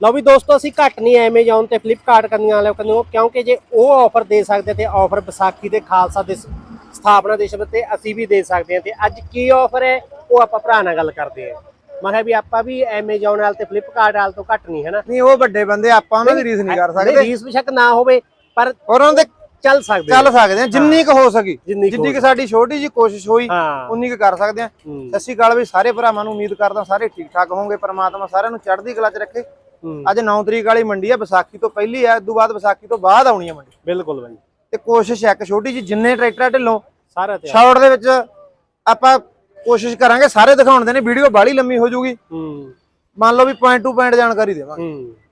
ਲਓ ਵੀ ਦੋਸਤੋ ਅਸੀਂ ਘੱਟ ਨਹੀਂ ਐਮੇਜ਼ਨ ਤੇ ਫਲਿੱਪਕਾਰਟ ਕੰਨੀਆਂ ਵਾਲੇ ਕੰਨਿਓ ਕਿਉਂਕਿ ਜੇ ਉਹ ਆਫਰ ਦੇ ਸਕਦੇ ਤੇ ਆਫਰ ਵਿਸਾਖੀ ਦੇ ਖਾਲਸਾ ਦੇ ਸਥਾਪਨਾ ਦਿਵਸ ਤੇ ਅਸੀਂ ਵੀ ਦੇ ਸਕਦੇ ਹਾਂ। ਤੇ ਅੱਜ ਕੀ ਆਫਰ ਹੈ ਉਹ ਆਪਾਂ ਭਰਾ ਨਾਲ ਗੱਲ ਕਰਦੇ ਹਾਂ। ਮੈਂ ਕਿਹਾ ਵੀ ਆਪਾਂ ਵੀ ਐਮੇਜ਼ਨ ਵਾਲ ਤੇ ਫਲਿੱਪਕਾਰਟ ਵਾਲ ਤੋਂ ਘੱਟ ਨਹੀਂ ਹੈ ਨਾ ਨਹੀਂ ਉਹ ਵੱਡੇ ਬੰਦੇ ਆਪਾਂ ਉਹਨਾਂ ਦੀ ਰੀਸ ਨਹੀਂ ਕਰ ਸਕਦੇ। ਰੀਸ ਬਿਸ਼ੱਕ ਨਾ ਹੋਵੇ ਪਰ ਉਹਨਾਂ ਦੇ ਚੱਲ ਸਕਦੇ ਚੱਲ ਸਕਦੇ ਆ ਜਿੰਨੀ ਕੁ ਹੋ ਸਕੀ ਜਿੰਨੀ ਕੁ ਸਾਡੀ ਛੋਟੀ ਜੀ ਕੋਸ਼ਿਸ਼ ਹੋਈ ਉਨੀ ਕੁ ਕਰ ਸਕਦੇ ਆ। ਸਤਿ ਸ਼੍ਰੀ ਅਕਾਲ ਵੀ ਸਾਰੇ ਭਰਾਵਾਂ ਨੂੰ ਉਮੀਦ ਕਰਦਾ ਸਾਰੇ ਠੀਕ ਠਾਕ ਹੋਵੋਗੇ ਪ੍ਰਮਾਤਮਾ ਸਾਰਿਆਂ ਨੂੰ ਚੜ੍ਹਦੀ ਕਲਾ 'ਚ ਰੱਖੇ। ਅੱਜ 9 ਤਰੀਕ ਵਾਲੀ ਮੰਡੀ ਆ ਵਿਸਾਖੀ ਤੋਂ ਪਹਿਲੀ ਆ ਉਦੋਂ ਬਾਅਦ ਵਿਸਾਖੀ ਤੋਂ ਬਾਅਦ ਆਉਣੀ ਆ ਮੰਡੀ। ਬਿਲਕੁਲ ਬਾਈ। ਤੇ ਕੋਸ਼ਿਸ਼ ਹੈ ਇੱਕ ਛੋਟੀ ਜੀ ਜਿੰਨੇ ਟਰੈਕਟਰਾਂ ਢਿੱਲੋਂ ਸਾਰਾ ਤੇ ਸ਼ਾਰਟ ਦੇ ਵਿੱਚ ਆਪਾਂ ਕੋਸ਼ਿਸ਼ ਕਰਾਂਗੇ ਸਾਰੇ ਦਿਖਾਉਣ ਦੇ ਨੇ ਵੀਡੀਓ ਬਾਹਲੀ ਲੰਮੀ ਹੋ ਜੂਗੀ। ਹੂੰ। ਮੰਨ ਲਓ ਵੀ ਪੁਆਇੰਟ ਟੂ ਪੁਆਇੰਟ ਜਾਣਕਾਰੀ ਦੇਵਾਂਗੇ।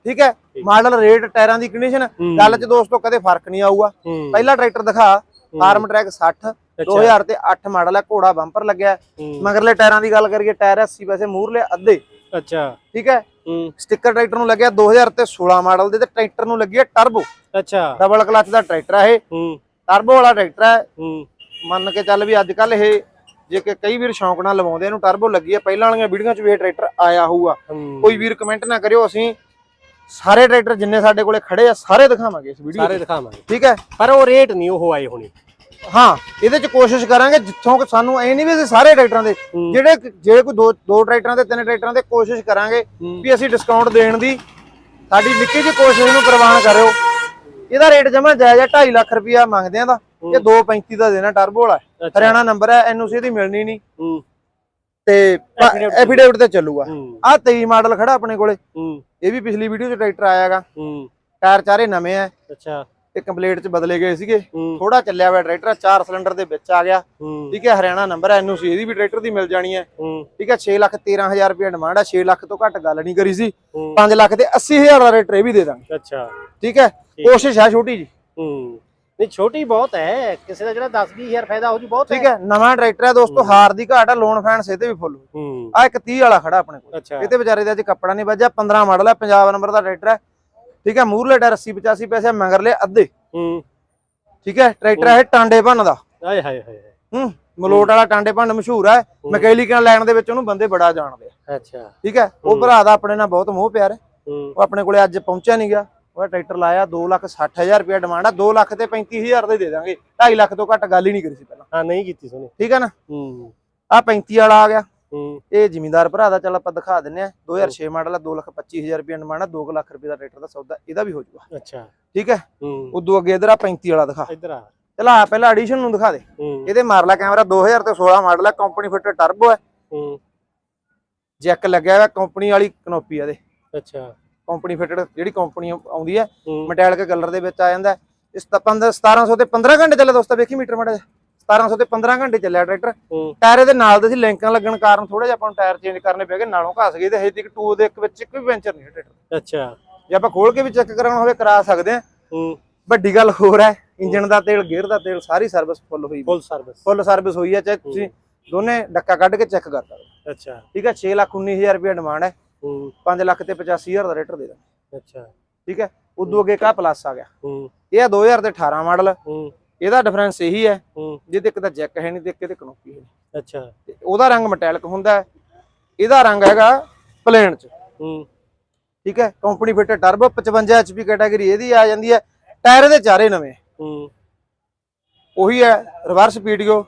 ਠੀਕ ਹੈ? ਮਾਡਲ ਰੇਟ ਟਾਇਰਾਂ ਦੀ ਕੰਡੀਸ਼ਨ। ਗੱਲ 'ਚ ਦੋਸਤੋ ਕਦੇ ਫ਼ਰਕ ਨਹੀਂ ਆਊਗਾ। ਪਹਿਲਾ ਟਰੈਕਟਰ ਦਿਖਾ ਫਾਰਮ ਟਰੈਕ 60 2000 ਤੇ 8 ਮਾਡਲ ਹੈ ਘੋੜਾ ਬੰਪਰ ਲੱਗਿਆ। ਮਗਰਲੇ ਟਾਇਰਾਂ ਦੀ ਗੱਲ ਕਰੀਏ ਟਾਇਰ 80 ਪੈਸੇ ਮੂਹਰਲੇ ਅੱਧੇ। ਅੱਛਾ। ਠੀਕ ਹੈ? ਹੂੰ। ਸਟicker ਟਰੈਕਟਰ ਨੂੰ ਲੱਗਿਆ 2000 ਤੇ 16 ਮਾਡਲ ਦੇ ਤੇ ਟਰੈਕਟਰ ਨੂੰ ਲੱਗੀ ਹੈ ਟਰਬੋ ਅੱਛਾ। ਡਬਲ ਕਲਚ ਦਾ ਟਰੈਕਟਰ ਹੈ ਇਹ। ਹੂੰ। ਟਰਬੋ ਵਾਲਾ ਟਰੈਕਟਰ ਹੈ। ਹੂੰ। ਮੰਨ ਕੇ ਚੱਲ ਵੀ ਅੱਜ ਕੱਲ ਇਹ ਜੇ ਕਿ ਕਈ ਵੀਰ ਸ਼ੌਂਕ ਨਾਲ ਲਵਾਉਂਦੇ ਇਹਨੂੰ ਟਰਬੋ ਲੱਗੀ ਹੈ। ਪਹਿਲਾਂ ਵਾਲੀਆਂ ਵੀਡੀਓਆਂ 'ਚ ਵੀ ਇਹ ਟਰੈਕਟਰ ਆਇਆ ਹੋਊਗਾ। ਕੋਈ ਵੀਰ ਕਮੈਂਟ ਨਾ ਕਰਿਓ ਅਸੀਂ ਸਾਰੇ ਟਰੈਕਟਰ ਜਿੰਨੇ ਸਾਡੇ ਕੋਲੇ ਖੜੇ ਆ ਸਾਰੇ ਦਿਖਾਵਾਂਗੇ ਇਸ ਵੀਡੀਓ ਸਾਰੇ ਦਿਖਾਵਾਂਗੇ। ਠੀਕ ਹੈ? ਪਰ ਉਹ ਰੇਟ ਨਹੀਂ ਉਹ ਆਏ ਹੋਣੀ। ਹਾਂ ਇਹਦੇ 'ਚ ਕੋਸ਼ਿਸ਼ ਕਰਾਂਗੇ ਜਿੱਥੋਂ ਕਿ ਸਾਨੂੰ ਐ ਨਹੀਂ ਵੀ ਅਸੀਂ ਸਾਰੇ ਟਰੈਕਟਰਾਂ ਦੇ ਹੂੰ। ਜਿਹੜੇ ਜੇ ਕੋਈ ਦੋ ਦੋ ਟਰੈਕਟਰਾਂ ਦੇ ਤਿੰਨ ਟਰੈਕਟਰਾਂ ਦੇ ਕੋਸ਼ਿਸ਼ ਕਰਾਂਗੇ ਹੂੰ। ਵੀ ਅਸੀਂ ਡਿਸਕਾਊਂਟ ਦੇਣ ਦੀ। ਸਾਡੀ ਨਿੱਕੀ ਜਿਹੀ ਕੋਸ਼ਿਸ਼ ਨੂੰ ਪ੍ਰਵਾਨ ਕਰਿਓ। ਇਹਦਾ ਰੇਟ ਜਮਾ ਜਾਇਜ਼ ਹੈ 2.5 ਲੱਖ ਰੁਪਇਆ ਮੰਗਦੇ ਆਂ ਦਾ ਇਹ 2.35 ਦਾ ਦੇਣਾ ਟਰਬੋ ਵਾਲਾ ਹੈ। ਅੱਛਾ। ਹਰਿਆਣਾ ਨੰਬਰ ਹੈ ਐਨਓਸੀ ਦੀ ਮਿਲਣੀ ਨਹੀਂ। ਹੂੰ। ਤੇ Affidavit ਐਫੀਡੇਵਿਟ ਤੇ ਚੱਲੂਗਾ। ਹੂੰ। ਆਹ 23 ਮਾਡਲ ਖੜਾ ਆਪਣੇ ਕੋਲੇ। ਹੂੰ। ਇਹ ਵੀ ਪਿਛਲੀ ਵੀਡੀਓ 'ਚ ਟਰੈਕਟਰ ਆਇਆਗਾ। ਹੂੰ। ਟਾਇਰ ਚਾਰੇ ਨਵੇਂ ਆ ਅੱਛਾ। ਇਹ ਕੰਪਲੀਟ 'ਚ ਬਦਲੇ ਗਏ ਸੀਗੇ। ਥੋੜਾ ਚੱਲਿਆ ਹੋਇਆ ਟਰੈਕਟਰ ਆ, ਚਾਰ ਸਿਲੰਡਰ ਦੇ ਵਿੱਚ ਆ ਗਿਆ। ਠੀਕ ਹੈ ਹਰਿਆਣਾ ਨੰਬਰ ਹੈ ਐਨਓਸੀ ਇਹਦੀ ਵੀ ਟਰੈਕਟਰ ਦੀ ਮਿਲ ਜਾਣੀ ਹੈ। ਠੀਕ ਹੈ 6 ਲੱਖ 13000 ਰੁਪਏ ਡਿਮਾਂਡ ਹੈ 6 ਲੱਖ ਤੋਂ ਘੱਟ ਗੱਲ ਨਹੀਂ ਕਰੀ ਸੀ। ਹੂੰ। 5 ਲੱਖ ਤੇ 80000 ਦਾ ਰੇਟ ਇਹ ਵੀ ਦੇ ਦਾਂਗੇ। ਅੱਛਾ। ਠੀਕ ਹੈ ਕੋਸ਼ਿਸ਼ ਹੈ ਛੋਟੀ ਜੀ। ਨਹੀਂ ਛੋਟੀ ਬਹੁਤ ਹੈ। ਕਿਸੇ ਦਾ ਜਿਹੜਾ 10 20000 ਫਾਇਦਾ ਹੋ ਜੂ ਬਹੁਤ ਠੀਕ ਹੈ ਨਵਾਂ ਟਰੈਕਟਰ ਹੈ ਦੋਸਤੋ ਹਾਰ ਦੀ ਘਾਟ ਹੈ ਲੋਨ ਫਾਈਨੈਂਸ ਇਹਦੇ ਵੀ ਫੁੱਲ। ਆ ਇੱਕ 30 ਵਾਲਾ ਖੜਾ ਆਪਣੇ ਕੋਲ। ਇਹਦੇ ਵਿਚਾਰੇ ਦੇ ਅੱਜ ਕੱਪੜਾ ਨਹੀਂ ਵੱਜਿਆ 15 ਮਾਡਲ ਹੈ ਪੰਜਾਬ ਨੰਬਰ ਦਾ ਟਰੈਕਟਰ ਹੈ। ਠੀਕ ਹੈ ਮੂਰਲੇ ਟਾਇਰ 80 85 ਪੈਸੇ ਮਗਰਲੇ ਅੱਧੇ। ਹੂੰ। ਠੀਕ ਹੈ ਟਰੈਕਟਰ ਹੈ ਟਾਂਡੇ ਭੰਨ ਦਾ। ਆਏ ਹਾਏ ਹਾਏ ਹਾਏ। ਹੂੰ ਮਲੋਟ ਵਾਲਾ ਟਾਂਡੇ ਭੰਨ ਮਸ਼ਹੂਰ ਹੈ ਮਕੈਲੀਕਲ ਲਾਈਨ ਦੇ ਵਿੱਚ ਉਹਨੂੰ ਬੰਦੇ ਬੜਾ ਜਾਣਦੇ ਆ। ਅੱਛਾ। ਠੀਕ ਹੈ ਉਹ ਭਰਾ ਦਾ ਆਪਣੇ ਨਾਲ ਬਹੁਤ ਮੋਹ ਪਿਆਰ ਹੈ। ਉਹ ਆਪਣੇ ਕੋਲੇ ਅੱਜ ਪਹੁੰਚਿਆ ਨਹੀਂ ਗਿਆ ਉਹ ਟਰੈਕਟਰ ਲਾਇਆ 260000 ਰੁਪਏ ਡਿਮਾਂਡ ਆ 2 ਲੱਖ ਤੇ 35000 ਦੇ ਦੇ ਦਾਂਗੇ। 2.5 ਲੱਖ ਤੋਂ ਘੱਟ ਗੱਲ ਹੀ ਨਹੀਂ ਕਰੀ ਸੀ ਪਹਿਲਾਂ। ਹਾਂ ਨਹੀਂ ਕੀਤੀ ਸੋਨੇ ਠੀਕ ਹੈ ਨਾ? ਹੂੰ। ਆ 35 ਵਾਲਾ ਆ ਗਿਆ। ਇਹ ਜ਼ਿਮੀਂਦਾਰ ਭਰਾ ਦਾ ਚੱਲ ਆਪਾਂ ਦਿਖਾ ਦਿੰਨੇ ਆ। 2006 ਮਾਡਲ ਆ 225000 ਰੁਪਏ ਆ 2 ਲੱਖ ਰੁਪਏ ਦਾ ਟਰੈਕਟਰ ਦਾ ਸੌਦਾ ਇਹਦਾ ਵੀ ਹੋ ਜਾਊਗਾ। ਅੱਛਾ। ਠੀਕ ਹੈ? ਉਦੋਂ ਅੱਗੇ ਇਧਰ ਆ 35 ਵਾਲਾ ਦਿਖਾ। ਇੱਧਰ ਆ। ਚਲ ਆ ਪਹਿਲਾਂ ਐਡੀਸ਼ਨ ਨੂੰ ਦਿਖਾ ਦੇ। ਇਹਦੇ ਮਾਰ ਲਾ ਕੈਮਰਾ 2000 ਤੇ 16 ਮਾਡਲ ਆ ਕੰਪਨੀ ਫਿੱਟ ਟਰਬੋ ਹੈ। ਜੈਕ ਲੱਗਿਆ ਹੋਇਆ ਕੰਪਨੀ ਵਾਲੀ ਕਨੋਪੀ ਆ ਦੇ ਅੱਛਾ। ਕੰਪਨੀ ਫਿੱਟਡ ਜਿਹੜੀ ਕੰਪਨੀ ਆਉਂਦੀ ਹੈ। ਮਟੈਲਿਕ ਕਲਰ ਦੇ ਵਿੱਚ ਆ ਜਾਂਦਾ। ਇਸ ਤਾਂ 15 1700 ਤੇ 15 ਘੰਟੇ ਚੱਲਿਆ ਦੋਸਤੋ ਵੇਖੀ ਮੀਟਰ ਮਾੜਾ ਜਿਹਾ। 1700 ਤੇ 15 ਘੰਟੇ ਚੱਲਿਆ ਟਰੈਕਟਰ। ਟਾਇਰ ਇਹਦੇ ਨਾਲ ਦੇ ਸੀ ਲਿੰਕਾਂ ਲੱਗਣ ਕਾਰਨ ਥੋੜਾ ਜਿਹਾ ਆਪਾਂ ਨੂੰ ਟਾਇਰ ਚੇਂਜ ਕਰਨੇ ਪੈ ਗਏ ਨਾਲੋਂ ਘਸ ਗਏ ਤੇ ਹਜੇ ਤੱਕ ਟੂ ਦੇ ਇੱਕ ਵਿੱਚ ਇੱਕ ਵੀ ਪੈਂਚਰ ਨਹੀਂ ਟਰੈਕਟਰ। ਅੱਛਾ। ਜੇ ਆਪਾਂ ਖੋਲ ਕੇ ਵੀ ਚੈੱਕ ਕਰਾਉਣਾ ਹੋਵੇ ਕਰਾ ਸਕਦੇ ਆ ਵੱਡੀ ਗੱਲ ਹੋਰ ਹੈ ਇੰਜਨ ਦਾ ਤੇਲ ਗੇਅਰ ਦਾ ਤੇਲ ਸਾਰੀ ਸਰਵਿਸ ਫੁੱਲ ਹੋਈ ਫੁੱਲ ਸਰਵਿਸ ਫੁੱਲ ਸਰਵਿਸ ਹੋਈ ਹੈ ਚਾਹੇ ਤੁਸੀਂ ਦੋਨੇ ਡੱਕਾ ਕੱਢ ਕੇ ਚੈੱਕ ਕਰ ਸਕਦੇ ਅੱਛਾ। ਠੀਕ ਹੈ 6 ਲੱਖ 19000 ਰੁਪਏ ਡਿਮਾਂਡ ਹੈ। ਹੂੰ। 5 ਲੱਖ ਤੇ 85000 ਦਾ ਰੇਟਰ ਦੇ ਦਾਂ ਅੱਛਾ। ਠੀਕ ਹੈ ਉਦੋਂ ਅੱਗੇ ਕਾ ਪਲੱਸ ਆ ਗਿਆ। ਇਹ ਆ 2000 ਦੇ 18 ਮਾਡਲ। ਇਹਦਾ ਡਿਫਰੈਂਸ ਇਹੀ ਹੈ ਹੂੰ। ਜਿਹਦੇ ਇੱਕ ਤਾਂ ਜੈਕ ਹੈ ਨਹੀਂ ਤੇ ਇੱਕ ਇਹਦੇ ਕਨੋਪੀ ਹੈ। ਅੱਛਾ। ਤੇ ਉਹਦਾ ਰੰਗ ਮਟੈਲਿਕ ਹੁੰਦਾ ਹੈ। ਇਹਦਾ ਰੰਗ ਹੈਗਾ ਪਲੇਨ ਚ। ਹੂੰ। ਠੀਕ ਹੈ company fit turbo 55 HP category ਇਹਦੀ ਆ ਜਾਂਦੀ ਹੈ ਟਾਇਰ ਇਹਦੇ ਚਾਰੇ ਨਵੇਂ। ਹੂੰ। ਉਹੀ ਹੈ ਰਿਵਰਸ ਪੀਡੀਓ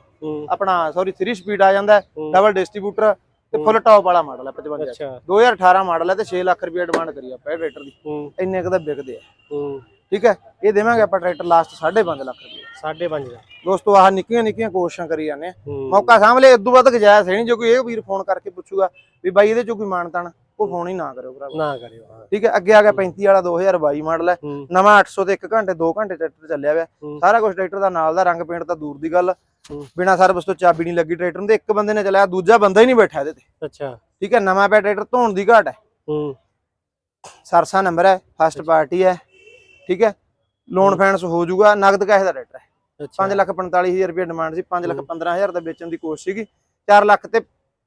ਆਪਣਾ ਸੌਰੀ 3 ਸਪੀਡ ਆ ਜਾਂਦਾ। ਡਬਲ ਡਿਸਟ੍ਰੀਬਿਊਟਰ ਤੇ ਫੁੱਲ ਟੌਪ ਵਾਲਾ ਮਾਡਲ ਹੈ 55 ਅੱਛਾ। 2018 ਮਾਡਲ ਹੈ ਤੇ 6 ਲੱਖ ਰੁਪਏ ਡਿਮਾਂਡ ਕਰੀ ਆਪਾਂ ਇਹ ਦੀ। ਇੰਨੇ ਕੁ ਦਾ ਵਿਕਦੇ ਆ। ਹੂੰ। ਠੀਕ ਹੈ? ਇਹ ਦੇਵਾਂਗੇ ਆਪਾਂ ਟਰੈਕਟਰ ਲਾਸਟ 5.5 ਲੱਖ ਰੁਪਏ। ਸਾਢੇ ਪੰਜ ਦਾ ਦੋਸਤੋ ਆਹ ਨਿੱਕੀਆਂ ਨਿੱਕੀਆਂ ਕੋਸ਼ਿਸ਼ਾਂ ਕਰੀ ਜਾਂਦੇ ਆ। ਮੌਕਾ ਸਾਹਮਣੇ ਇਦੋਂ ਵੱਧ ਗਜਾਇਜ਼ ਹੈ ਨਹੀਂ ਜੇ ਕੋਈ ਇਹ ਵੀਰ ਫੋਨ ਕਰਕੇ ਪੁੱਛੂਗਾ ਵੀ ਬਾਈ ਇਹਦੇ ਚੋਂ ਕੋਈ ਮਾਨਤਾਨ ਉਹ ਫੋਨ ਹੀ ਨਾ ਕਰਿਓ ਭਰਾ ਨਾ ਕਰਿਓ ਠੀਕ ਹੈ? ਅੱਗੇ ਆ ਗਿਆ 35 ਵਾਲਾ 2022 ਮਾਡਲ ਹੈ। ਨਵਾਂ 800 ਤੇ 1 ਘੰਟੇ 2 ਘੰਟੇ ਟਰੈਕਟਰ ਚੱਲਿਆ ਹੋਇਆ। ਸਾਰਾ ਕੁਝ ਟਰੈਕਟਰ ਦਾ ਨਾਲ ਦਾ ਰੰਗ ਪੇਂਟ ਤਾਂ ਦੂਰ ਦੀ ਗੱਲ। ਬਿਨਾ ਸਰਵਿਸ ਤੋਂ ਚਾਬੀ ਨਹੀਂ ਲੱਗੀ ਟਰੈਕਟਰ ਨੂੰ। ਤੇ ਇੱਕ ਬੰਦੇ ਨੇ ਚਲਾਇਆ ਦੂਜਾ ਬੰਦਾ ਹੀ ਨਹੀਂ ਬੈਠਾ ਇਹਦੇ ਤੇ। ਅੱਛਾ। ਠੀਕ ਹੈ? ਨਵਾਂ ਪਿਆ ਟਰੈਕਟਰ ਧੋਣ ਦੀ ਘਾਟ ਹੈ। ਹੂੰ। ਸਰਸਾ ਨੰਬਰ ਹੈ ਫਸਟ ਪਾਰਟੀ ਹੈ। ਠੀਕ ਹੈ? ਲੋਨ ਫਾਈਨੈਂਸ ਹੋ ਜਾਊਗਾ ਨਗਦ ਕੈਸ਼ ਦਾ ਟਰੈਕਟਰ ਹੈ। ਅੱਛਾ। 5 ਲੱਖ 45000 ਰੁਪਏ ਡਿਮਾਂਡ ਸੀ 5 ਲੱਖ 15000 ਦਾ ਵੇਚਣ ਦੀ ਕੋਸ਼ਿਸ਼ ਸੀਗੀ 4 ਲੱਖ ਤੇ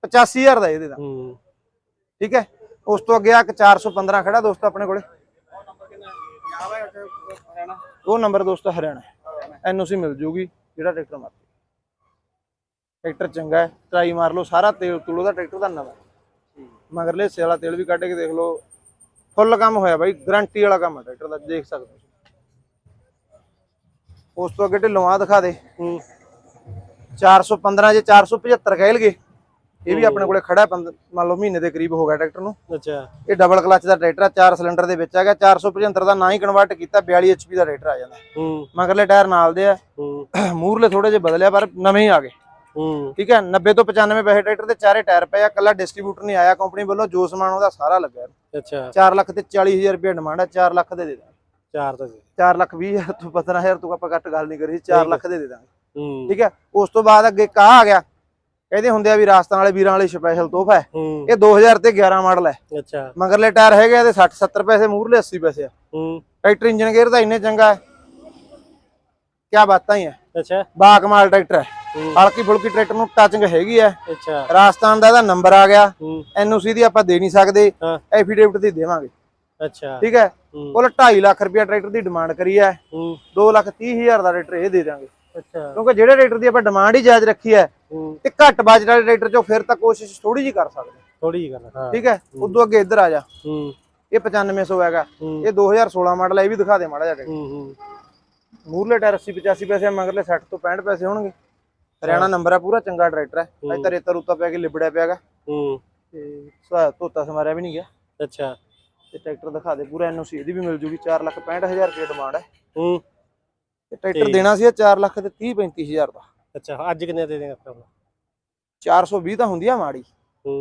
85000 ਦਾ ਇਹਦੇ ਦਾ। ਹੂੰ। ਠੀਕ ਹੈ? ਉਸ ਤੋਂ ਅੱਗੇ ਆ ਇੱਕ 415 ਖੜਾ ਦੋਸਤੋ ਆਪਣੇ ਕੋਲੇ। ਉਹ ਨੰਬਰ ਦੋਸਤੋ ਹਰਿਆਣਾ। ਐਨਓਸੀ ਮਿਲ ਜੂਗੀ ਜਿਹੜਾ ਟਰੈਕਟਰ ਮਾਰ ਟਰੈਕਟਰ ਚੰਗਾ ਹੈ ਟਰਾਈ ਮਾਰ ਲਓ ਸਾਰਾ ਤੇਲ ਤੂਲ ਉਹਦਾ ਟਰੈਕਟਰ ਦਾ ਨਵਾਂ ਮਗਰਲੇ ਹਿੱਸੇ ਵਾਲਾ ਤੇਲ ਵੀ ਕੱਢ ਕੇ ਦੇਖ ਲਓ ਫੁੱਲ ਕੰਮ ਹੋਇਆ ਬਾਈ ਗਾਰੰਟੀ ਵਾਲਾ ਕੰਮ ਹੈ ਟਰੈਕਟਰ ਦਾ ਦੇਖ ਸਕਦੇ ਹੋ ਉਸ ਤੋਂ ਅੱਗੇ ਢਿੱਲੋਂ ਆ ਦਿਖਾ ਦੇ। ਹੂੰ। 415 ਜੇ 475 ਕਹਿ ਲਗੇ ਇਹ ਵੀ ਆਪਣੇ ਕੋਲੇ ਖੜਾ ਮੰਨ ਲਓ ਮਹੀਨੇ ਦੇ ਕਰੀਬ ਹੋ ਗਿਆ ਟਰੈਕਟਰ ਨੂੰ। ਅੱਛਾ। ਇਹ ਡਬਲ ਕਲਚ ਦਾ ਟਰੈਕਟਰ ਆ 4 ਸਿਲੰਡਰ ਦੇ ਵਿੱਚ ਹੈਗਾ 475 ਦਾ ਨਾ ਹੀ ਕਨਵਰਟ ਕੀਤਾ 42 HP ਦਾ ਟਰੈਕਟਰ ਆ ਜਾਂਦਾ। ਹੂੰ। ਮਗਰਲੇ ਟਾਇਰ ਨਾਲ ਦੇ ਆ। ਹੂੰ। ਮੂਰਲੇ ਥੋੜੇ ਜਿਹੇ ਬਦਲਿਆ ਪਰ ਨਵੇਂ ਹੀ ਆ ਗਏ। ਹੂੰ। ਠੀਕ ਹੈ 90 ਤੋਂ 95 ਪੈਸੇ ਟਰੈਕਟਰ ਦੇ ਚਾਰੇ ਟਾਇਰ ਪਏ ਆ ਕੱਲਾ ਡਿਸਟ੍ਰੀਬਿਊਟਰ ਨਹੀਂ ਆਇਆ ਕੰਪਨੀ ਵੱਲੋਂ ਜੋ ਸਮਾਨ ਉਹਦਾ ਸਾਰਾ ਲੱਗਾ ਅੱਛਾ। 4 ਲੱਖ ਤੇ 40000 ਰੁਪਏ ਡਿਮਾਂਡ ਹੈ 4 ਲੱਖ ਦੇ ਦੇ ਦਾਂਗੇ। ਚਾਰ ਤਾਂ ਜੀ 4 ਲੱਖ 20 ਹਜ਼ਾਰ ਤੂੰ ਪਤਾ ਨਾ ਯਾਰ ਤੂੰ ਆਪਾਂ ਘੱਟ ਗੱਲ ਨਹੀਂ ਕਰੀ 4 ਲੱਖ ਦੇ ਦੇ ਦਾਂਗੇ। ਠੀਕ ਹੈ ਉਸ ਤੋਂ ਬਾਅਦ ਅੱਗੇ ਕਾ ਆ ਗਿਆ। ਕਹਿੰਦੇ ਹੁੰਦੇ ਆ ਵੀ ਰਾਜਸਥਾਨ ਵਾਲੇ ਵੀਰਾਂ ਵਾਲੇ ਸਪੈਸ਼ਲ ਤੋਹਫਾ ਹੈ। ਇਹ 2000 ਤੇ 11 ਮਾਡਲ ਹੈ। ਅੱਛਾ। ਮਗਰਲੇ ਟਾਇਰ ਹੈਗੇ ਇਹਦੇ 60 70 ਪੈਸੇ ਮੂਰਲੇ 80 ਪੈਸੇ ਆ। ਹੂੰ। ਟਰੈਕਟਰ ਇੰਜਨ ਗੇਅਰ ਦਾ ਇੰਨੇ ਚੰਗਾ ਹੈ। ਕੀ ਬਾਤਾਂ ਹੀ ਹੈ ਅੱਛਾ। ਬਾ ਕਮਾਲ ਟਰੈਕਟਰ ਹੈ। ਹਲਕੀ ਫੁਲਕੀ ਟਰੈਕਟਰ ਨੂੰ ਟੱਚਿੰਗ ਹੈਗੀ ਹੈ। ਅੱਛਾ। ਰਾਜਸਥਾਨ ਦਾ ਇਹਦਾ ਨੰਬਰ ਆ ਗਿਆ। ਐਨਓਸੀ ਦੀ ਆਪਾਂ ਦੇ ਨਹੀਂ ਸਕਦੇ। ਐਫੀਡੇਵਿਟ ਦੀ ਦੇਵਾਂਗੇ। ਅੱਛਾ। ਠੀਕ ਹੈ? ਕੁੱਲ 2.5 ਲੱਖ ਰੁਪਇਆ ਟਰੈਕਟਰ ਦੀ ਡਿਮਾਂਡ ਕਰੀ ਹੈ। ਹੂੰ। 2 ਲੱਖ 30 ਹਜ਼ਾਰ ਦਾ ਟਰੈਕਟਰ ਇਹ ਦੇ ਦਾਂਗੇ ਅੱਛਾ। ਕਿਉਂਕਿ ਜਿਹੜੇ ਟਰੈਕਟਰ ਦੀ ਆਪਾਂ ਡਿਮਾਂਡ ਹੀ ਜਾਇਜ਼ ਰੱਖੀ ਹੈ ਤੇ ਘੱਟ ਬਜਟ ਵਾਲੇ ਟਰੈਕਟਰ ਚੋਂ ਫਿਰ ਤਾਂ ਕੋਸ਼ਿਸ਼ ਥੋੜੀ ਜੀ ਕਰ ਸਕਦੇ। ਥੋੜੀ ਜਿਹੀ ਗੱਲ ਹਾਂ। ਠੀਕ ਹੈ? ਉਦੋਂ ਅੱਗੇ ਇੱਧਰ ਆ ਜਾ। ਇਹ 9500 ਹੈਗਾ। ਇਹ 2016 ਮਾਡਲ ਹੈ ਇਹ ਵੀ ਦਿਖਾ ਦੇ ਮਾੜਾ ਜਿਹਾ ਮੂਰਲੇ ਟਾਇਰ 80 85 ਪੈਸੇ ਆ, ਮਗਰਲੇ 60 ਤੋਂ 65 ਪੈਸੇ ਹੋਣਗੇ। ਹਰਿਆਣਾ ਨੰਬਰ ਹੈ ਪੂਰਾ ਚੰਗਾ ਟਰੈਕਟਰ ਹੈ। ਅੱਜ ਤਾਂ ਰੇਤਾ ਰੂਤਾ ਪੈ ਕੇ ਲਿਬੜਿਆ ਪਿਆਗਾ। ਹੂੰ। ਤੇ ਸਾ- ਧੋਤਾ ਸਮਾਰਿਆ ਵੀ ਨਹੀਂ ਗਿਆ। ਅੱਛਾ। ਤੇ ਟਰੈਕਟਰ ਦਿਖਾ ਦੇ ਪੂਰਾ ਐਨਓਸੀ ਇਹਦੀ ਵੀ ਮਿਲ ਜੂਗੀ 4 ਲੱਖ 65000 ਰੁਪਏ ਡਿਮਾਂਡ ਹੈ ਹੂੰ। ਤੇ ਟਰੈਕਟਰ ਦੇਣਾ ਸੀ 4 ਲੱਖ ਤੇ 30 35000 ਦਾ। ਅੱਛਾ ਅੱਜ ਕਿੰਨੇ ਦੇ ਦੇਗਾ ਆਪਾਂ? 420 ਤਾਂ ਹੁੰਦੀ ਆ ਮਾੜੀ।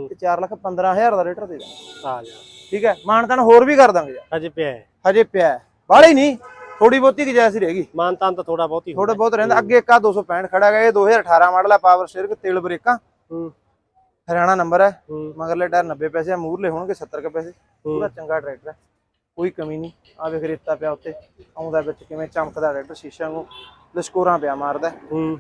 ਤੇ 4 ਲੱਖ 15000 ਦਾ ਰੇਟਰ ਦੇ ਦਾਂਗੇ ਆ ਜਾ। ਠੀਕ ਹੈ ਮਾਨਤਾਨ ਹੋਰ ਵੀ ਕਰ ਦਾਂਗੇ ਅਜੇ ਪਿਆ ਹੈ। ਹਜੇ ਪਿਆ ਹੈ। ਬਾਹਲੀ ਨਹੀਂ। ਥੋੜੀ ਬਹੁਤੀ ਗੁਜਾਇਸ਼ ਹੀ ਰਹੇਗੀ ਮਾਨਤਾਨ ਤਾਂ ਥੋੜਾ ਬਹੁਤ ਥੋੜਾ ਬਹੁਤ ਰਹਿੰਦਾ। ਅੱਗੇ ਇੱਕ ਆ 265 ਖੜਾ ਹੈਗਾ ਇਹ 2018 ਮਾਡਲ ਹੈ ਪਾਵਰ ਸਟੀਅਰਿੰਗ ਤੇਲ ਬ੍ਰੇਕਾਂ। ਹੂੰ। ਹਰਿਆਣਾ ਨੰਬਰ ਹੈ। ਮਗਰਲੇ ਟਾਇਰ 90 ਪੈਸੇ ਆ ਮੂਰਲੇ ਹੋਣਗੇ 70 ਕੁ ਪੈਸੇ। ਪੂਰਾ ਚੰਗਾ ਟਰੈਕਟਰ ਹੈ। ਕੋਈ ਕਮੀ ਨਹੀਂ। ਆ ਵੇਖ ਰੇਤਾ ਪਿਆ ਉੱਤੇ। ਆਉਂਦਾ ਵਿੱਚ ਕਿਵੇਂ ਚਮਕਦਾ ਟਰੈਕਟਰ ਸ਼ੀਸ਼ਿਆਂ ਨੂੰ। ਲਸ਼ਕੋਰਾਂ ਪਿਆ ਮਾਰਦਾ। ਹੂੰ।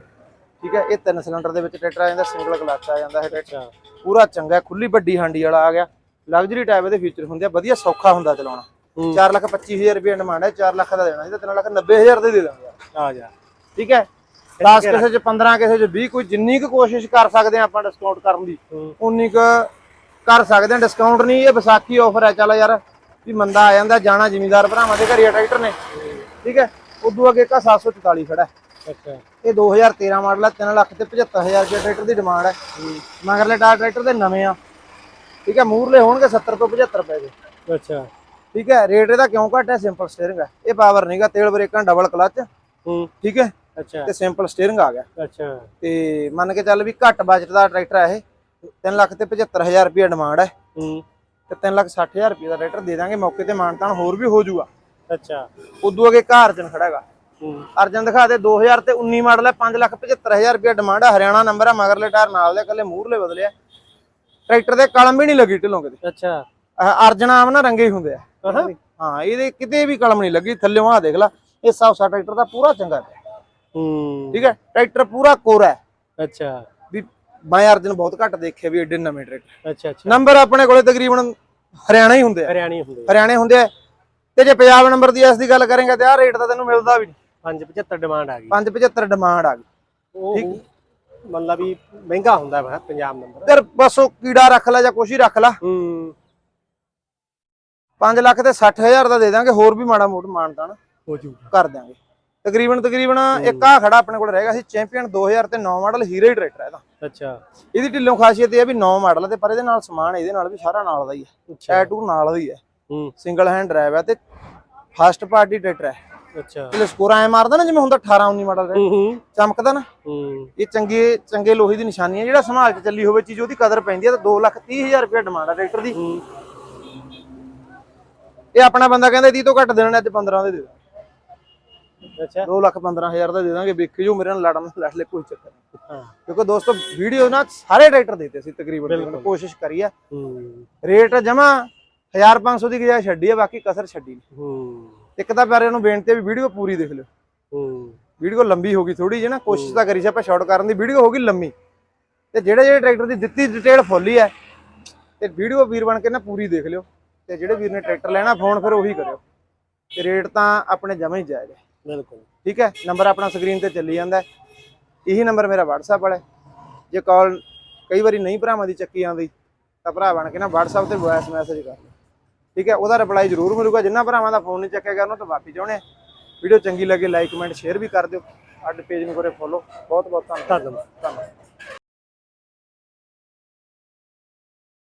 ਠੀਕ ਹੈ ਇਹ ਤਿੰਨ ਸਿਲੰਡਰ ਦੇ ਵਿੱਚ ਟਰੈਕਟਰ ਆ ਜਾਂਦਾ ਸਿੰਗਲ ਕਲਚ ਆ ਜਾਂਦਾ ਹੈ ਟਰੈਕਟਰ ਪੂਰਾ ਚੰਗਾ ਖੁੱਲੀ ਵੱਡੀ ਹਾਂਡੀ ਵਾਲਾ ਆ ਗਿਆ। ਲਗਜ਼ਰੀ ਟਾਈਪ ਇਹਦੇ ਫੀਚਰ ਹੁੰਦੇ ਆ। ਵਧੀਆ ਸੌਖਾ ਹੁੰਦਾ ਚਲਾਉਣਾ। 4 ਲੱਖ 25000 ਰੁਪਏ ਡਿਮਾਂਡ ਹੈ 4 ਲੱਖ ਦਾ ਦੇਣਾ ਸੀ ਤਾਂ 3 ਲੱਖ 90000 ਦੇ ਦੇ ਦਾਂਗੇ ਯਾਰ। ਆ ਜਾ। ਠੀਕ ਹੈ? 10 ਕਿਸੇ ਚ 15 ਕਿਸੇ ਚ 20 ਕੋਈ ਜਿੰਨੀ ਕੁ ਕੋਸ਼ਿਸ਼ ਕਰ ਸਕਦੇ ਆ ਆਪਾਂ ਡਿਸਕਾਊਂਟ ਕਰਨ ਦੀ ਉਨੀ ਕੁ ਕਰ ਸਕਦੇ ਆ ਡਿਸਕਾਊਂਟ ਨਹੀਂ ਇਹ ਵਿਸਾਖੀ ਆਫਰ ਹੈ। ਚੱਲ ਯਾਰ ਵੀ ਮੰਦਾ ਆ ਜਾਂਦਾ ਜਾਣਾ ਜ਼ਿਮੀਦਾਰ ਭਰਾਵਾਂ ਦੇ ਘਰੇ ਟਰੈਕਟਰ ਨੇ। ਠੀਕ ਹੈ? ਉਦੋਂ ਅੱਗੇ ਕਾ 744 ਖੜਾ ਹੈ। ਅੱਛਾ। ਇਹ 2013 ਮਾਡਲ ਹੈ 3 ਲੱਖ ਤੇ 75000 ਰੁਪਏ ਟਰੈਕਟਰ ਦੀ ਡਿਮਾਂਡ ਹੈ। ਮਗਰਲੇ ਟਾਇਰ ਟਰੈਕਟਰ ਦੇ ਨਵੇਂ ਆ। ਠੀਕ ਹੈ? ਮੂਰਲੇ ਹੋਣਗੇ 70 ਤੋਂ 75 ਰੁਪਏ ਦੇ ਅੱਛਾ। ਠੀਕ ਹੈ? ਰੇਟ ਇਹਦਾ ਕਿਉਂ ਘੱਟ ਹੈ? ਸਿੰਪਲ ਸਟੀਅਰਿੰਗ ਹੈ। ਇਹ ਪਾਵਰ ਨਹੀਂਗਾ ਤੇਲ ਬ੍ਰੇਕਾਂ ਡਬਲ ਕਲਚ ਹੂੰ। ਠੀਕ ਹੈ? ਅੱਛਾ। ਤੇ ਸਿੰਪਲ ਸਟੀਅਰਿੰਗ ਆ ਗਿਆ। ਅੱਛਾ। ਤੇ ਮੰਨ ਕੇ ਚੱਲ ਵੀ ਘੱਟ ਬਜਟ ਦਾ ਟਰੈਕਟਰ ਹੈ ਇਹ। 3 ਲੱਖ ਤੇ 75000 ਰੁਪਏ ਡਿਮਾਂਡ ਹੈ। ਹੂੰ। ਤੇ 3 ਲੱਖ 60000 ਰੁਪਏ ਦਾ ਟਰੈਕਟਰ ਦੇ ਦਾਂਗੇ। ਮੌਕੇ ਤੇ ਮਾਨਤਾਨ ਹੋਰ ਵੀ ਹੋ ਜਾਊਗਾ ਅੱਛਾ। ਉਦੋਂ ਅੱਗੇ ਘਰ ਅਰਜਨ ਖੜਾ ਹੈਗਾ। ਹੂੰ। ਅਰਜਨ ਦਿਖਾ ਦੇ 2000 ਤੇ 19 ਮਾਡਲ ਹੈ 5 ਲੱਖ 75000 ਰੁਪਏ ਡਿਮਾਂਡ ਹੈ। ਹਰਿਆਣਾ ਨੰਬਰ ਹੈ ਮਗਰਲੇ ਟਾਇਰ ਨਾਲ ਦੇ ਕੱਲੇ ਮੂਹਰਲੇ ਬਦਲਿਆ ਟਰੈਕਟਰ ਦੇ ਕਲਮ ਵੀ ਨਹੀਂ ਲੱਗੀ ਢਿੱਲੋਂ ਕਿਤੇ ਅੱਛਾ। ਅਰਜਨ ਆਮ ਨਾ ਰੰਗੇ ਹੀ ਹੁੰਦੇ ਆ। ਹਾਂ ਇਹਦੇ ਕਿਤੇ ਵੀ ਕਲਮ ਨਹੀਂ ਲੱਗੀ ਥੱਲੇ ਆ ਦੇਖ ਲੈ ਇਹ ਸਭ ਸਾ ਟਰੈਕਟਰ ਦਾ ਪੂਰਾ ਚੰਗਾ ਪਿਆ ਹੂੰ। ਠੀਕ ਹੈ ਟਰੈਕਟਰ ਪੂਰਾ ਕੋਰਾ ਹੈ। ਅੱਛਾ। ਵੀ ਮੈਂ ਅਰਜਨ ਬਹੁਤ ਘੱਟ ਦੇਖੇ ਵੀ ਏਡੇ ਨਵੇਂ ਟਰੈਕਟਰ। ਅੱਛਾ ਅੱਛਾ। ਨੰਬਰ ਆਪਣੇ ਕੋਲੇ ਤਕਰੀਬਨ ਹਰਿਆਣਾ ਹੀ ਹੁੰਦੇ ਆ। ਹਰਿਆਣੀ ਹੁੰਦੇ ਹਰਿਆਣੇ ਹੁੰਦੇ ਆ। ਤੇ ਜੇ ਪੰਜਾਬ ਨੰਬਰ ਦੀ ਇਸ ਦੀ ਗੱਲ ਕਰਾਂਗੇ ਤੇ ਆਹ ਰੇਟ ਤਾਂ ਤੈਨੂੰ ਮਿਲਦਾ ਵੀ ਨਹੀਂ। 575 ਡਿਮਾਂਡ ਆ ਗਈ। 575 ਡਿਮਾਂਡ ਆ ਗਈ। ਉਹ ਮਤਲਬ ਵੀ ਮਹਿੰਗਾ ਹੁੰਦਾ ਵਾ ਪੰਜਾਬ ਨੰਬਰ। ਤੇ ਬਸ ਉਹ ਕੀੜਾ ਰੱਖ ਲੈ ਜਾਂ ਕੁਛ ਹੀ ਰੱਖ ਲੈ। ਹੂੰ। 5 ਲੱਖ ਤੇ 60000 ਦਾ ਦੇ ਦਾਂਗੇ ਹੋਰ ਵੀ ਮਾੜਾ ਮੋਟ ਮਾਨਤਾਨ ਹੋ ਜੂ ਕਰ ਦਾਂਗੇ ਤਕਰੀਬਨ ਤਕਰੀਬਨ ਇੱਕ ਆ ਖੜਾ ਆਪਣੇ ਕੋਲ ਰਹੇਗਾ ਸੀ ਚੈਂਪੀਅਨ 2009 ਮਾਡਲ ਹੀਰੇ ਟਰੈਕਟਰ ਹੈ ਇਹਦਾ। ਅੱਛਾ। ਇਹਦੀ ਢਿੱਲੋਂ ਖਾਸੀਅਤ ਇਹ ਆ ਵੀ 9 ਮਾਡਲ ਤੇ ਪਰ ਇਹਦੇ ਨਾਲ ਸਮਾਨ ਇਹਦੇ ਨਾਲ ਵੀ ਸਾਰਾ ਨਾਲ ਦਾ ਹੀ ਹੈ ਅੱਛਾ। ਟੈਟੂ ਨਾਲ ਦਾ ਹੀ ਹੈ ਹੂੰ। ਸਿੰਗਲ ਹੈਂਡ ਡਰਾਈਵ ਹੈ ਤੇ ਫਸਟ ਪਾਰਟੀ ਟਰੈਕਟਰ ਹੈ ਅੱਛਾ। ਇਹ ਸਕੋਰ ਐ ਮਾਰਦਾ ਨਾ ਜਿਵੇਂ ਹੁੰਦਾ 18 19 ਮਾਡਲ ਚਮਕਦਾ ਨਾ। ਹੂੰ। ਇਹ ਚੰਗੇ ਚੰਗੇ ਲੋਹੇ ਦੀ ਨਿਸ਼ਾਨੀ ਹੈ ਜਿਹੜਾ ਸੰਭਾਲ ਕੇ ਚੱਲੀ ਹੋਵੇ ਚੀਜ਼ ਉਹਦੀ ਕਦਰ ਪੈਂਦੀ ਹੈ ਤਾਂ 2 ਲੱਖ 30 ਹਜ਼ਾਰ ਰੁਪਏ ਡਿਮਾਂਡ ਹੈ ਟਰੈਕਟਰ ਦੀ। ਹੂੰ। ਇਹ ਆਪਣਾ ਬੰਦਾ ਕਹਿੰਦਾ 30 ਤੋਂ ਘੱਟ ਦੇਣਾ ਅੱਜ 15 ਦੇ ਦੇ ਅੱਛਾ। 2 ਲੱਖ 15 ਹਜ਼ਾਰ ਦਾ ਦੇ ਦਾਂਗੇ ਵੇਖੀ ਜੋ ਮੇਰੇ ਨਾਲ ਲੜਨ ਲੜ ਲੈ ਕੋਈ ਚੱਕਰ ਨਹੀਂ। ਹਾਂ। ਕਿਉਂਕਿ ਦੋਸਤੋ ਵੀਡੀਓ ਨਾ ਸਾਰੇ ਟਰੈਕਟਰ ਦਿੱਤੇ ਸੀ ਤਕਰੀਬਨ ਕੋਸ਼ਿਸ਼ ਕਰੀ ਆ। ਰੇਟ ਜਮਾ 1500 ਦੀ ਗਿਆ ਛੱਡੀ ਆ ਬਾਕੀ ਕਸਰ ਛੱਡੀ ਨੀ। ਹੂੰ। ਇੱਕ ਤਾਂ ਪਿਆਰੇ ਨੂੰ ਬੇਨਤੀ ਵੀ ਵੀਡੀਓ ਪੂਰੀ ਦੇਖ ਲਿਓ। ਹੂੰ। ਵੀਡੀਓ ਲੰਬੀ ਹੋ ਗਈ ਥੋੜੀ ਜਿਹੀ ਨਾ ਕੋਸ਼ਿਸ਼ ਤਾਂ ਕਰੀ ਸੀ ਆਪਾਂ ਸ਼ਾਰਟ ਕਰਨ ਦੀ ਵੀਡੀਓ ਹੋ ਗਈ ਲੰਮੀ। ਤੇ ਜਿਹੜੇ ਜਿਹੜੇ ਟਰੈਕਟਰ ਦੀ ਦਿੱਤੀ ਡਿਟੇਲ ਫੁੱਲੀ ਹੈ ਤੇ ਵੀਡੀਓ ਵੀਰ ਬਣ ਕੇ ਨਾ ਪੂਰੀ ਦੇਖ ਲਿਓ। ਤੇ ਜਿਹੜੇ ਵੀਰ ਨੇ ਟਰੈਕਟਰ ਲੈਣਾ ਫੋਨ ਫਿਰ ਉਹੀ ਕਰਿਓ। ਤੇ ਰੇਟ ਤਾਂ ਆਪਣੇ ਜਮਾ ਹੀ ਹੈ। ਬਿਲਕੁਲ। ਠੀਕ ਹੈ? ਨੰਬਰ ਆਪਣਾ ਸਕਰੀਨ ਤੇ ਚੱਲੀ ਜਾਂਦਾ। ਇਹੀ ਨੰਬਰ ਮੇਰਾ WhatsApp ਵਾਲਾ। ਜੇ ਕਾਲ ਕਈ ਵਾਰੀ ਨਹੀਂ ਭਰਾਵਾਂ ਦੀ ਚੱਕੀ ਆਉਂਦੀ ਤਾਂ ਭਰਾ ਬਣ ਕੇ ਨਾ WhatsApp ਤੇ ਵੌਇਸ ਮੈਸੇਜ ਕਰ ਲਓ। ਠੀਕ ਹੈ? ਉਹਦਾ ਰਿਪਲਾਈ ਜ਼ਰੂਰ ਮਿਲੂਗਾ। ਜਿੰਨਾ ਭਰਾਵਾਂ ਦਾ ਫੋਨ ਨਹੀਂ ਚੱਕਿਆ ਗਿਆ ਉਹਨਾਂ ਤੋਂ ਮਾਫੀ ਚਾਹੁੰਦੇ ਵੀਡੀਓ ਚੰਗੀ ਲੱਗੇ ਲਾਈਕ ਕਮੈਂਟ ਸ਼ੇਅਰ ਵੀ ਕਰ ਦਿਓ। ਸਾਡੇ ਪੇਜ ਨੂੰ ਕਰੇ ਫੋਲੋ ਬਹੁਤ ਬਹੁਤ ਧੰਨਵਾਦ। ਧੰਨਵਾਦ।